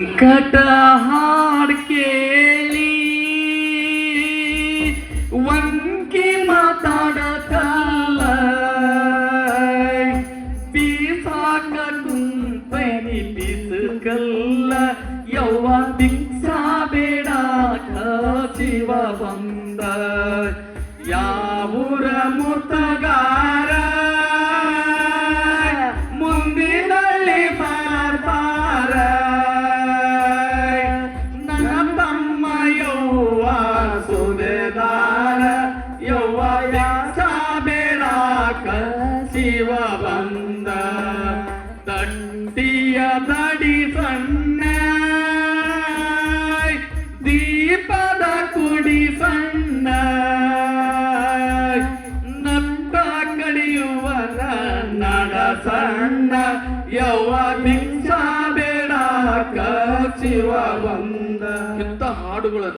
ಕಟ ಹಾಡ್ ಕೇಳಿ, ಒಂಕಿ ಮಾತಾಡತಲ್ಲ ಬೀಸಾಕ ಕುಂಪನಿ ಬಿಸುಕಲ್ಲ, ಯವ್ವ ಭಿಕ್ಷಾ ಬೇಡ ಶಿವ ಬಂದ. ಯಾವೂರ ಮುತ್ತಗಾರ ಯವ್ವ ವ್ಯಾಸ ಬೇಡಾಕ ಶಿವ ಬಂದ ದಂಡಿಯ ದಡಿ ಸಣ್ಣ ದೀಪದ ಕುಡಿ ಸಣ್ಣ ನಟ್ಟ ಕಡಿಯುವನ ನಡ ಸಣ್ಣ, ಯೌವ ಭಿಕ್ಷಾ ಬೇಡಾಕ ಶಿವ ಬಂದ. ಇಂಥ ಹಾಡುಗಳು